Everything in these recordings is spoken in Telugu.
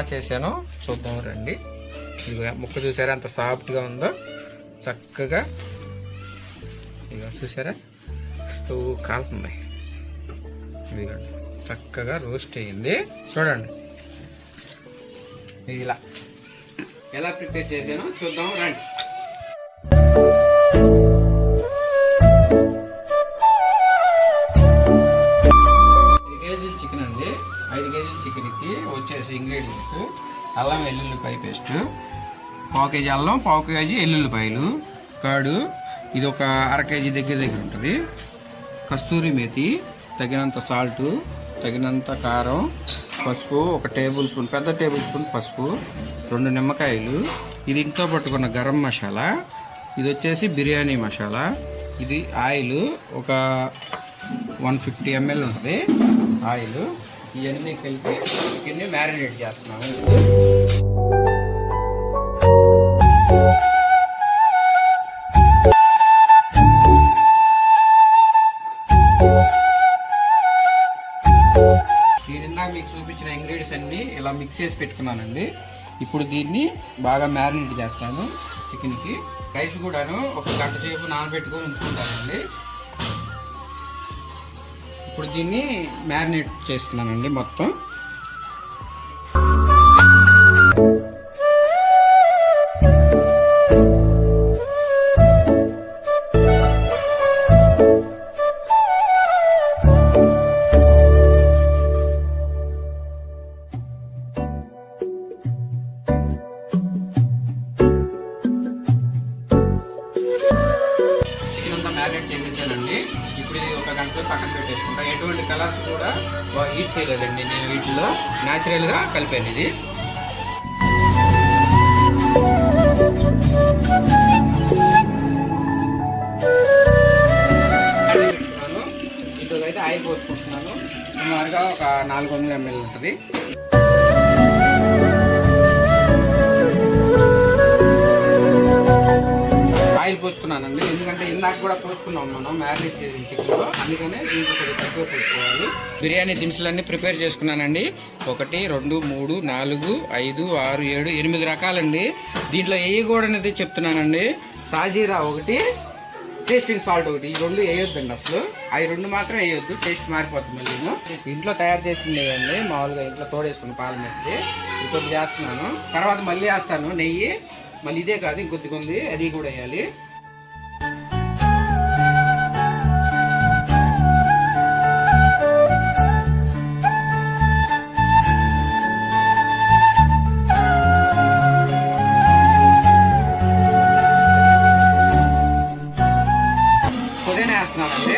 ఎలా చేశానో చూద్దాం రండి. ఇదిగో ముక్క చూసారా? ఎంత సాఫ్ట్గా ఉందో. చక్కగా. ఇదిగో చూసారా? స్టవ్ కాలుతుంది ఇదిగోండి చక్కగా రోస్ట్ అయ్యింది చూడండి. ఇలా. ఎలా ప్రిపేర్ చేశానో చూద్దాం రండి. ఇంగ్రీడియంట్స్ అల్లం వెల్లుల్లిపాయ పేస్ట్ పావు కేజీ అల్లం పావు కేజీ ఎల్లుల్లిపాయలు కాడు ఇది ఒక అర కేజీ దగ్గర దగ్గర ఉంటుంది. కస్తూరి మేతి తగినంత సాల్ట్ తగినంత కారం పసుపు ఒక టేబుల్ స్పూన్ పెద్ద టేబుల్ స్పూన్ పసుపు రెండు నిమ్మకాయలు ఇది ఇంట్లో పట్టుకున్న గరం మసాలా ఇది వచ్చేసి బిర్యానీ మసాలా ఇది ఆయిల్ ఒక వన్ ఫిఫ్టీ ఎంఎల్ ఉంటుంది ఆయిల్. ఇవన్నీ కలిపి చికెన్ని మ్యారినేట్ చేస్తున్నాము. నేను మీకు చూపించిన ఇంగ్రీడియంట్స్ అన్నీ ఇలా మిక్స్ చేసి పెట్టుకున్నానండి. ఇప్పుడు దీన్ని బాగా మ్యారినేట్ చేస్తాను చికెన్కి. రైస్ కూడాను ఒక గంట సేపు నానబెట్టుకొని ఉంచుకుంటానండి. ఇప్పుడు దీన్ని మ్యారినేట్ చేస్తున్నానండి మొత్తం. న్యాచురల్గా కలిపాను ఇది పెట్టుకున్నాను అయితే ఆయిల్ పోసుకుంటున్నాను. సుమారుగా ఒక నాలుగు వందల ఎంఎల్ ఉంటుంది. ఆయిల్ పోసుకున్నానండి. ఎందుకంటే ఇందాక కూడా పోసుకున్నాం మనం మ్యారినేట్ చేసిన చికెన్లో అందుకనే దీంట్లో కొద్దిగా తక్కువ పోసుకోవాలి. బిర్యానీ దినుసులన్నీ ప్రిపేర్ చేసుకున్నానండి. ఒకటి రెండు మూడు నాలుగు ఐదు ఆరు ఏడు ఎనిమిది రకాలండి. దీంట్లో వేయకూడనిది చెప్తున్నానండి. సాజీరా ఒకటి టేస్టింగ్ సాల్ట్ ఒకటి. ఈ రెండు వేయొద్దండి అసలు. అవి రెండు మాత్రం వేయొద్దు. టేస్ట్ మారిపోతుంది మళ్ళీ ఇంట్లో తయారు చేసింది అండి. మామూలుగా ఇంట్లో తోడేసుకుని పాలనేది. మీద ఇంకొద్ది చేస్తున్నాను. తర్వాత మళ్ళీ వేస్తాను నెయ్యి. మళ్ళీ ఇదే కాదు ఇంకొద్దిగా ఉంది అది కూడా వేయాలి. పుదీనా వేస్తున్నానండి.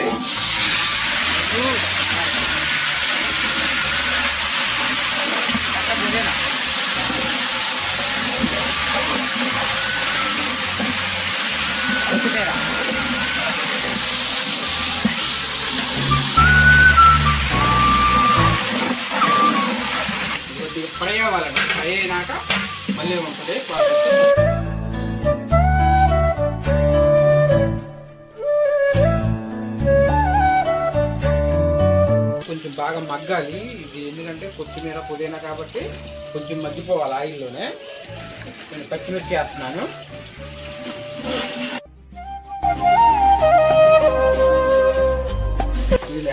ఫ్రై అవ్వాలండి ఫ్రై అయినాక మళ్ళీ ఉంటుంది ప్రాసెస్. కొంచెం బాగా మగ్గాలి. ఇది ఎందుకంటే కొత్తిమీర పుదీనా కాబట్టి కొంచెం మగ్గిపోవాలి ఆయిల్లోనే. నేను పచ్చిమిర్చి వేస్తున్నాను.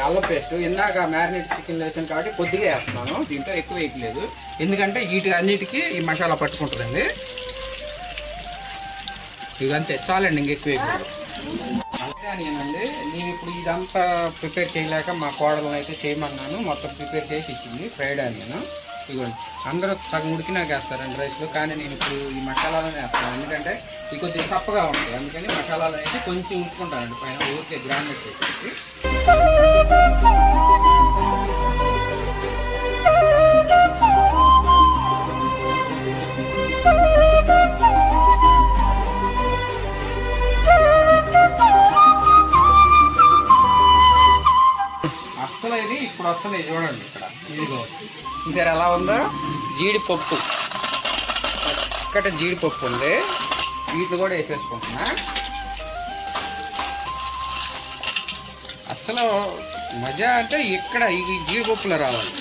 అల్లం పేస్ట్. ఇందాక మ్యారినేట్ చికెన్ వేసాను కాబట్టి కొద్దిగా వేస్తున్నాను. దీంట్లో ఎక్కువ వేయట్లేదు ఎందుకంటే వీటి అన్నిటికీ ఈ మసాలా పట్టుకుంటుందండి. ఇదంతే చాలండి ఇంకెక్కువ వేయకూడదు. అంతే నేనండి నేను ఇప్పుడు ఇదంతా ప్రిపేర్ చేయలేక మా కోడలను అయితే చేయమన్నాను. మొత్తం ప్రిపేర్ చేసి ఇచ్చింది ఫ్రైడ్ ఆనియన్. ఇదిగోండి. అందరూ సగం ఉడికినాక వేస్తారండి రైస్లో కానీ నేను ఇప్పుడు ఈ మసాలాలోనే వేస్తాను ఎందుకంటే ఇది కొద్దిగా చప్పగా ఉంటాయి. అందుకని మసాలాలు వేసి కొంచెం ఉంచుకుంటానండి. పైన ఊరికే గ్రాండెడ్ చేసి అస్సలు ఇది ఇప్పుడు వస్తుంది చూడండి ఇక్కడ. ఇదిగో చూసారు ఎలా ఉందో? జీడిపప్పు. చక్కటి జీడిపప్పు ఉంది. వీటిని కూడా వేసేసుకుంటున్నా. అసలు మజా అంటే ఇక్కడ ఈ జీడిపప్పులో రావాలి.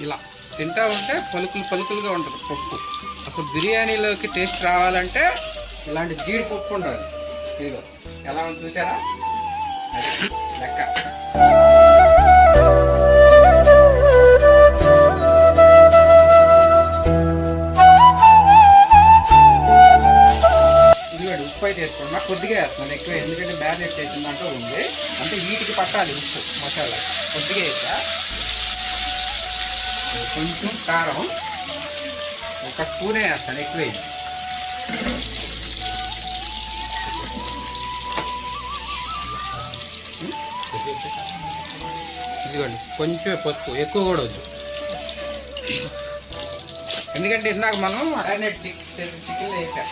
ఇలా తింటా ఉంటే పలుకులు పలుకులుగా ఉంటుంది పప్పు. అసలు బిర్యానీలోకి టేస్ట్ రావాలంటే ఇలాంటి జీడిపప్పు ఉండాలి. ఇదిగో ఎలా ఉంది చూసారా? లెక్క. అయితే వేసుకున్నా కొద్దిగా వేస్తున్నాను ఎక్కువ ఎందుకంటే మ్యారినేట్ చేసిన దాంట్లో ఉంది. అంటే వీటికి పట్టాలి ఉప్పు మసాలా. కొద్దిగా వేసా కొంచెం కారం. ఒక స్పూనే వేస్తాను ఎక్కువ ఇదిగోండి కొంచెం పసుపు ఎక్కువ కూడా వద్దు. ఎందుకంటే ఇందాక మనం మ్యారినేట్ చికెన్ చికెన్ వేసాం.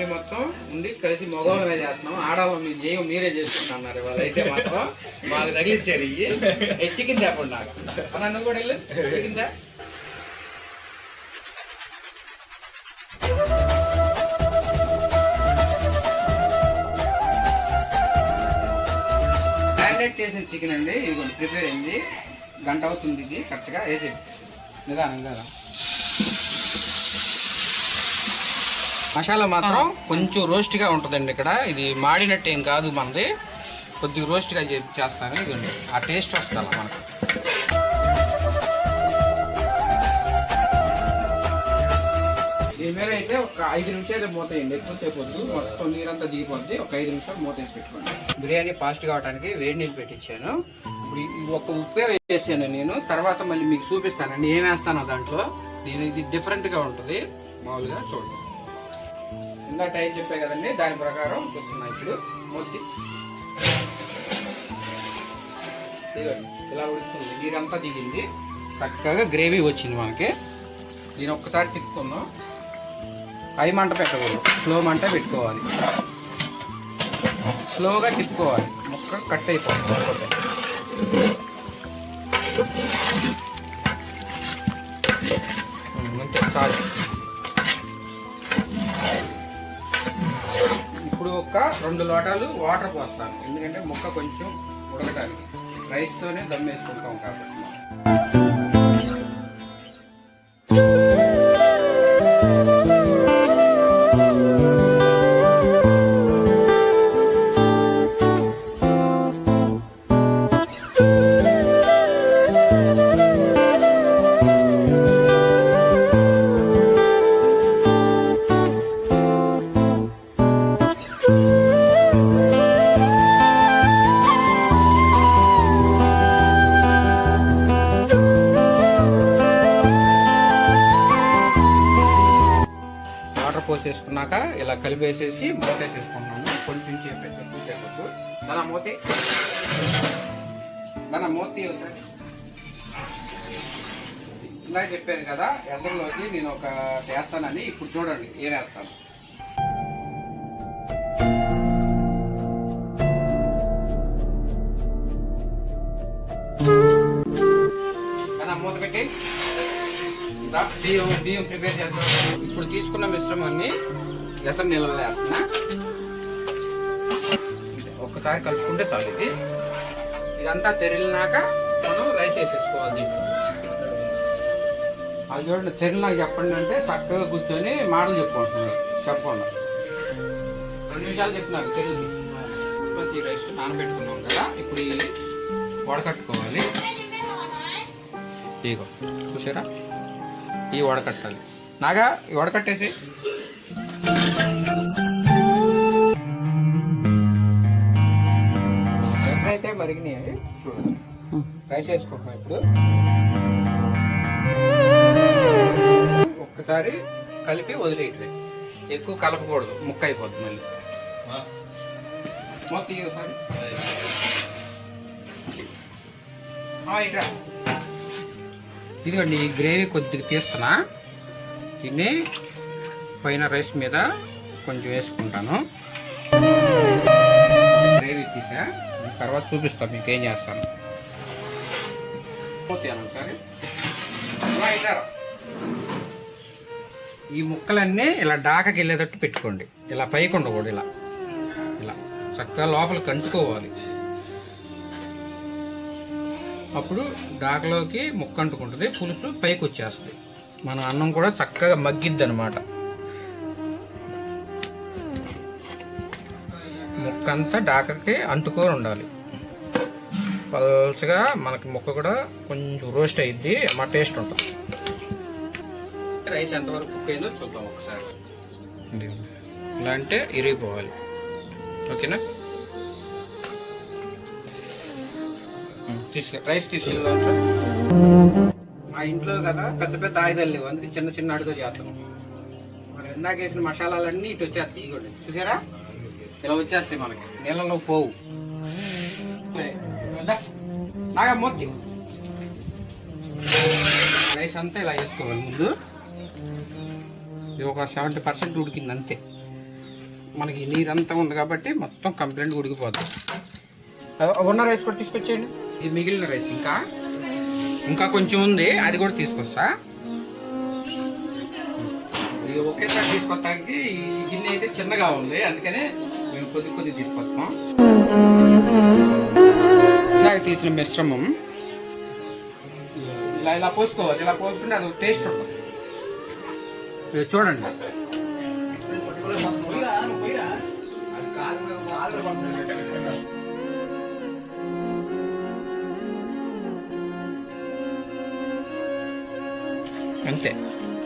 ఫ్యామిలీ మొత్తం ఉండి కలిసి మగవాళ్ళమే చేస్తున్నాం. ఆడవాళ్ళం మీ జయం మీరే చేసుకుంటున్నారు. వాళ్ళు అయితే మాత్రం మాకు తగిలిచ్చారు ఇవి చికెన్ చెప్పండి నాకు. అన్న నువ్వు కూడా వెళ్ళు. చికెన్ తే. మ్యారినేట్ చేసిన చికెన్ అండి. ఇది ప్రిపేర్ అయింది. గంట అవుతుంది ఇది. కరెక్ట్గా వేసేది నిదానం కదా మసాలా మాత్రం కొంచెం రోస్ట్గా ఉంటుందండి ఇక్కడ. ఇది మాడినట్టు ఏం కాదు మనది. కొద్దిగా రోస్ట్గా చేస్తాను. ఇదండి ఆ టేస్ట్ వస్తుంది అలా మనకు. దీని మీద అయితే ఒక ఐదు నిమిషాలు మూత వేయండి. ఎక్కువసేపు వద్దు. మొత్తం నీరంతా దిగిపోద్ది. ఒక ఐదు నిమిషాలు మూత వేసి పెట్టుకోండి. బిర్యానీ ఫాస్ట్ కావడానికి వేడి నీళ్ళు పెట్టించాను. ఇప్పుడు ఇది ఒక ఉప్పే వేసాను నేను. తర్వాత మళ్ళీ మీకు చూపిస్తానండి. ఏం వేస్తానో దాంట్లో. నేను ఇది డిఫరెంట్గా ఉంటుంది. మామూలుగా చూడండి. ఇందాక టైం చెప్పే కదండి దాని ప్రకారం చూస్తున్నా ఇప్పుడు. మొత్తి ఇదిగోండి, ఇలా ఉడుకుతుంది. నీరంతా దిగింది. చక్కగా గ్రేవీ వచ్చింది మనకి. దీని ఒక్కసారి తిప్పుకుందాం హై మంట పెట్టకూడదు. స్లో మంట పెట్టుకోవాలి. స్లోగా తిప్పుకోవాలి. మొక్క కట్ అయిపోతుంది రెండు లోటాలు వాటర్ పోస్తాను. ఎందుకంటే ముక్క కొంచెం ఉడకటానికి. రైస్తోనే దమ్ వేసుకుంటాం కాబట్టి పోసేసుకున్నాక ఇలా కలిపేసేసి మూతేసేసుకున్నాను కొంచెం చేపే ఎక్కువ చెప్పద్దు దాని మూతే దాని మూతి ఇందాక చెప్పాను కదా ఎసరులోకి నేను ఒక వేస్తానని ఇప్పుడు చూడండి ఏం వేస్తాను. దాని మూత పెట్టి బియ్యం బియ్యం ప్రిపేర్ చేస్తాం ఇప్పుడు తీసుకున్న మిశ్రమాన్ని ఎసరు నిల్వ వేస్తున్నా. ఒక్కసారి కలుపుకుంటే చాలు ఇది ఇదంతా తెరిలినాక మనం రైస్ వేసేసుకోవాలి అది చూడండి తెరిలినాక చెప్పండి అంటే చక్కగా కూర్చొని మాటలు చెప్పుకుంటున్నాడు చెప్పండి. రెండు నిమిషాలు చెప్పినాక తెలుగు బాస్మతి రైస్ నానబెట్టుకున్నాం కదా ఇప్పుడు ఈ వడకట్టుకోవాలి. ఇగో చూసారా? ఈ వడకట్టాలి నాగా ఈ వడకట్టేసి ఎప్పుడైతే మరిగినాయి చూడండి రైస్ వేసుకుంటున్నాం ఇప్పుడు. ఒక్కసారి కలిపి వదిలేయట్లేదు ఎక్కువ కలపకూడదు. ముక్క అయిపోద్ది మళ్ళీ. మొత్తం ఒకసారి. ఇట్రా. ఇదిగోండి ఈ గ్రేవీ కొద్దిగా తీస్తున్నా. దీన్ని పైన రైస్ మీద కొంచెం వేసుకుంటాను. గ్రేవీ తీసా. తర్వాత చూపిస్తాను మీకు ఏం చేస్తాను ఒకసారి. ఈ ముక్కలన్నీ ఇలా డాకకి వెళ్ళేటట్టు పెట్టుకోండి. ఇలా పైకి ఉండకూడదు ఇలా. ఇలా. చక్కగా లోపలికి కంటుకోవాలి అప్పుడు డాకలోకి ముక్క అంటుకుంటుంది పులుసు పైకి వచ్చేస్తుంది మన అన్నం కూడా చక్కగా మగ్గిద్ది అనమాట ముక్క అంతా డాకకి అంటుకొని ఉండాలి పల్చగా మనకి ముక్క కూడా కొంచెం రోస్ట్ అయ్యిద్ది మా టేస్ట్ ఉంటుంది. రైస్ ఎంతవరకు కుక్ అయిందో చూద్దాం ఒకసారి. ఇలా అంటే ఇరిగిపోవాలి. ఓకేనా? తీసుకు రైస్ తీసుకెళ్దాం సార్. మా ఇంట్లో కదా పెద్ద పెద్ద ఆయుధాలు లేవు. అందుకే చిన్న చిన్న అడుగు చేస్తాం. మరి ఇందాక వేసిన మసాలాలన్నీ ఇటు వచ్చేస్తాయి. ఇగోండి. చూసారా? ఇలా వచ్చేస్తాయి మనకి. నీళ్ళలో పోవు. నాగా మొత్తి రైస్ అంతా ఇలా వేసుకోవాలి ముందు. ఇది ఒక సెవెంటీ పర్సెంట్ ఉడికింది అంతే. మనకి నీరంతా ఉంది కాబట్టి మొత్తం కంప్లైంట్ ఉడికిపోతుంది ఉన్న రైస్ కూడా తీసుకొచ్చేయండి ఇది మిగిలిన రైస్ ఇంకా ఇంకా కొంచెం ఉంది అది కూడా తీసుకొస్తా ఇది ఒకేసారి తీసుకొస్తానికి ఈ గిన్నె అయితే చిన్నగా ఉంది అందుకనే మేము కొద్ది కొద్ది తీసుకొస్తాం ఇందాక తీసిన మిశ్రమం ఇలా ఇలా పోసుకోవాలి ఇలా పోసుకుంటే అది టేస్ట్ ఉంటుంది ఇది చూడండి అంతే.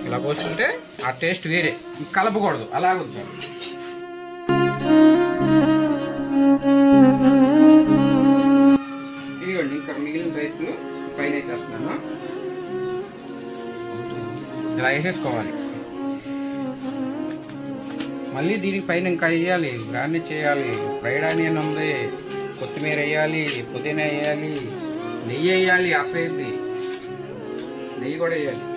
ఇలా పోసుకుంటే ఆ టేస్ట్ వేరే. కలపకూడదు. అలాగ ఇదిగోండి ఇంకా మిగిలిన రైస్ పైన వేసేస్తున్నాను. ఇలా వేసేసుకోవాలి. మళ్ళీ దీనికి పైన ఇంకా వేయాలి. గార్నిష్ చేయాలి. ఫ్రైడ్ ఆనియన్ ఉంది. కొత్తిమీర వేయాలి. పుదీనా వేయాలి. నెయ్యి వేయాలి. అసలు నెయ్యి కూడా వేయాలి.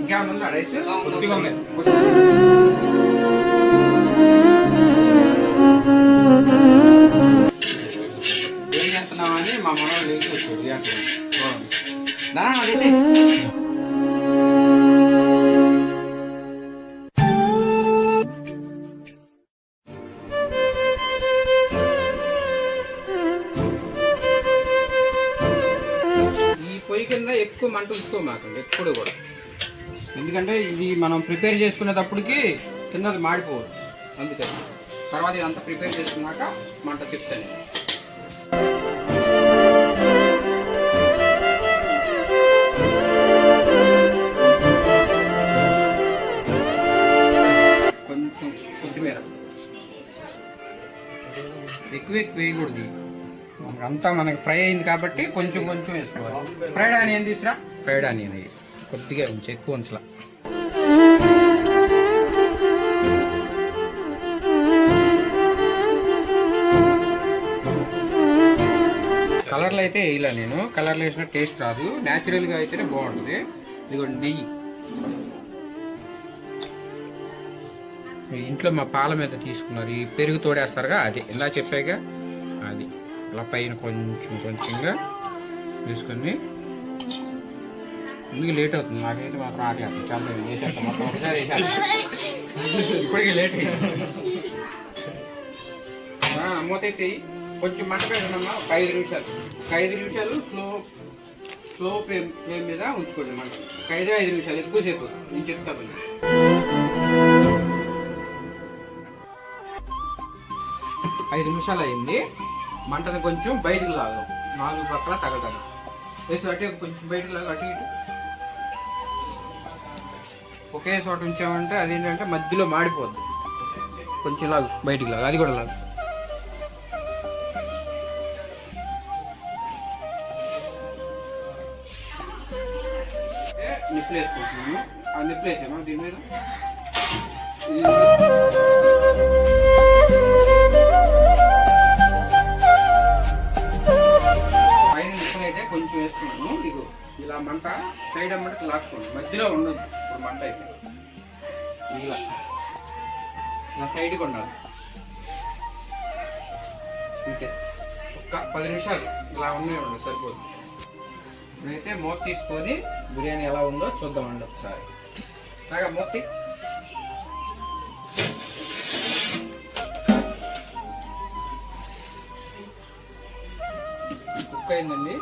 ఇంకేమైనా ఉందా రైస్ కొద్దిగా ఉంది. ఏం చేస్తున్నామని మా మనవాళ్ళు లేచి వచ్చాడు థియేటర్ నా అదైతే ఈ పొయ్యి కింద ఎక్కువ మంట ఉంచుకోమాకండి ఎప్పుడు కూడా. ఎందుకంటే ఇది మనం ప్రిపేర్ చేసుకునేటప్పటికి కింద అది మాడిపోవచ్చు. అందుకని. తర్వాత ఇదంతా ప్రిపేర్ చేసుకున్నాక మంట చెప్తాను. కొంచెం కొత్తిమీర. ఎక్కువ ఎక్కువ వేయకూడదు. అంతా మనకి ఫ్రై అయింది కాబట్టి కొంచెం కొంచెం వేసుకోవాలి. ఫ్రైడ్ ఆనియన్ తీసురా? ఫ్రైడ్ ఆనియన్ అయ్యి కొద్దిగా ఉంచి ఎక్కువ ఉంచలా. కలర్లు అయితే వేయలే నేను. కలర్లు వేసిన టేస్ట్ రాదు. న్యాచురల్గా అయితేనే బాగుంటుంది. ఇదిగోండి నెయ్యి. మీ ఇంట్లో మా పాల మీద తీసుకున్నారు. ఈ పెరుగు తోడేస్తారుగా అది. ఇలా చెప్పాక అది. అలా పైన కొంచెం కొంచెంగా తీసుకొని మీకు లేట్ అవుతుంది. నాకైతే మాత్రం ఆగేస్తాను చాలా వేసేస్తాం మొత్తం ఒకసారి వేసేస్తాం ఇప్పటికీ లేట్ అయింది కొంచెం మంట పెట్టడమ్మా ఒక ఐదు నిమిషాలు. ఒక ఐదు నిమిషాలు స్లో స్లో ఫ్లేమ్ ఫ్లేమ్ మీద ఉంచుకోండి మంట. ఒక ఐదు ఐదు నిమిషాలు. ఎక్కువసేపు నేను చెప్తాను ఐదు నిమిషాలు అయింది. మంటను కొంచెం బయటకు లాగాం నాలుగు పక్కల తగ్గడానికి వేసి అటే కొంచెం బయటకు లాగా అటు ఇటు. ఒకే చోట ఉంచామంటే అదేంటంటే మధ్యలో మాడిపోద్ది. కొంచెం లాగు బయటికి లాగు అది కూడా లాగు. నిప్పులు వేసుకుంటున్నాము ఆ నిప్పులు వేసామా దీని మీద? పైన నిప్పులు అయితే కొంచెం వేసుకున్నాను. ఇగో ఇలా మంట సైడ్ అమ్మట లాక్కోండి. మధ్యలో ఉండదు మంట అయితే. ఇలా. సైడ్కి ఉండాలి. ఇంకే ఒక్క పది నిమిషాలు ఇలా ఉన్నాయండి సరిపోదు. ఇప్పుడైతే మూత తీసుకొని బిర్యానీ ఎలా ఉందో చూద్దామండి ఒకసారి. బాగా మూతి కుక్ అయిందండి.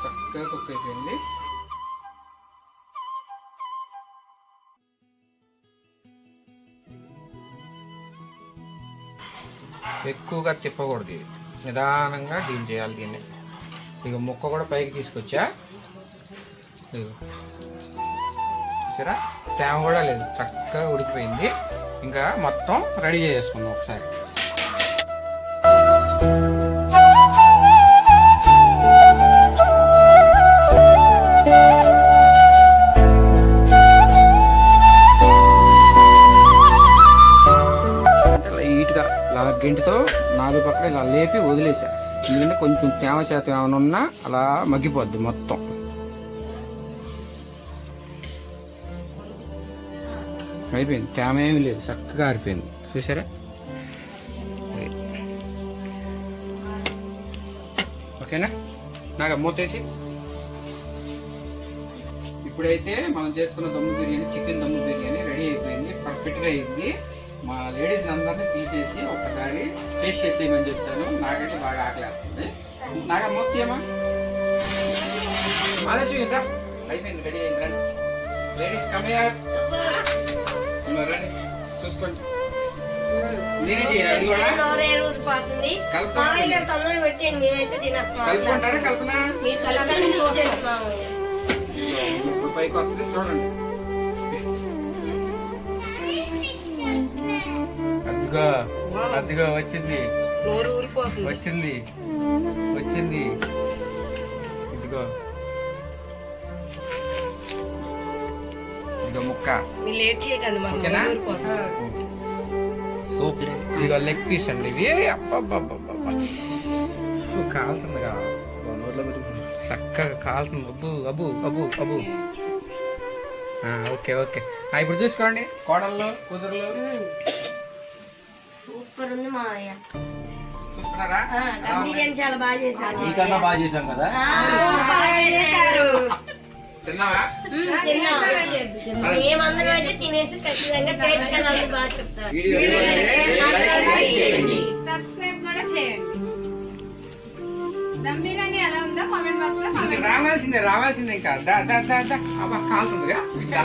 చక్కగా కుక్ అయిపోయింది. ఎక్కువగా తిప్పకూడదు ఇది. నిదానంగా డీల్ చేయాలి దీన్ని. ఇక ముక్క కూడా పైకి తీసుకొచ్చా? సరే తేమ కూడా లేదు. చక్కగా ఉడికిపోయింది. ఇంకా మొత్తం రెడీ చేసుకుందాం ఒకసారి. నాలుగు ఇలా లేపి వదిలేసా. ఎందుకంటే కొంచెం తేమ శాతం ఏమైనా ఉన్నా అలా మగ్గిపోద్ది మొత్తం. అయిపోయింది. తేమ ఏమీ లేదు. చక్కగా ఆరిపోయింది. చూసారా? ఓకేనా? నాకు మూతేసి ఇప్పుడైతే మనం చేసుకున్న దమ్ము బిర్యానీ చికెన్ దమ్ము బిర్యానీ రెడీ అయిపోయింది. పర్ఫెక్ట్గా అయింది. మా లేడీస్ అందరినీ తీసేసి ఒక్కసారి టేస్ట్ చేసేయమని చెప్తాను. నాకైతే బాగా ఆకలేస్తుంది. నాగా మూతేమా ఆలస్యం ఇంకా అయిపోయింది రెడీ అయింది రండి. లేడీస్ కమయ్యారు రండి. చూసుకోండి. నేనే చేయాలి కలుపుకుంటారా కల్పన? పైకి వస్తుంది చూడండి. అదిగో అదిగో వచ్చింది. వచ్చింది. వచ్చింది. ఇదిగో. ఇదిగో ముక్క. లేట్ చేయకండి మాకు ఓకేనా? నోరు ఊరిపోతుంది. సూప్. ఇదిగో లెగ్ పీస్ అండి ఇది. కాలుతుంది చక్కగా కాలుతుంది. అబ్బు అబ్బు అబ్బు అబ్బు. ఆ, ఓకే ఓకే. ఆ, ఇప్పుడు చూసుకోండి. కోడళ్ళు కూతురులు. సూపర్ ఉంది మామయ్య చూసుకున్నారా ఆ, దమ్ బిర్యానీ చాలా బాగా చేశారు. ఈసారి బాగా చేసాం కదా? తిన్నావా? మేమందరం అయితే తినేసి ఖచ్చితంగా టేస్ట్ కదా అని బాగా చెప్తారు. వీడియో లైక్ చేయండి. సబ్స్క్రైబ్ కూడా చేయండి. దమ్ బిర్యానీ ఎలా ఉందో కామెంట్ బాక్స్లో ఇంకా కామెంట్ రావాల్సిందే రావాల్సిందే ఇంకా. దా దా కాలుతుందిగా. దా.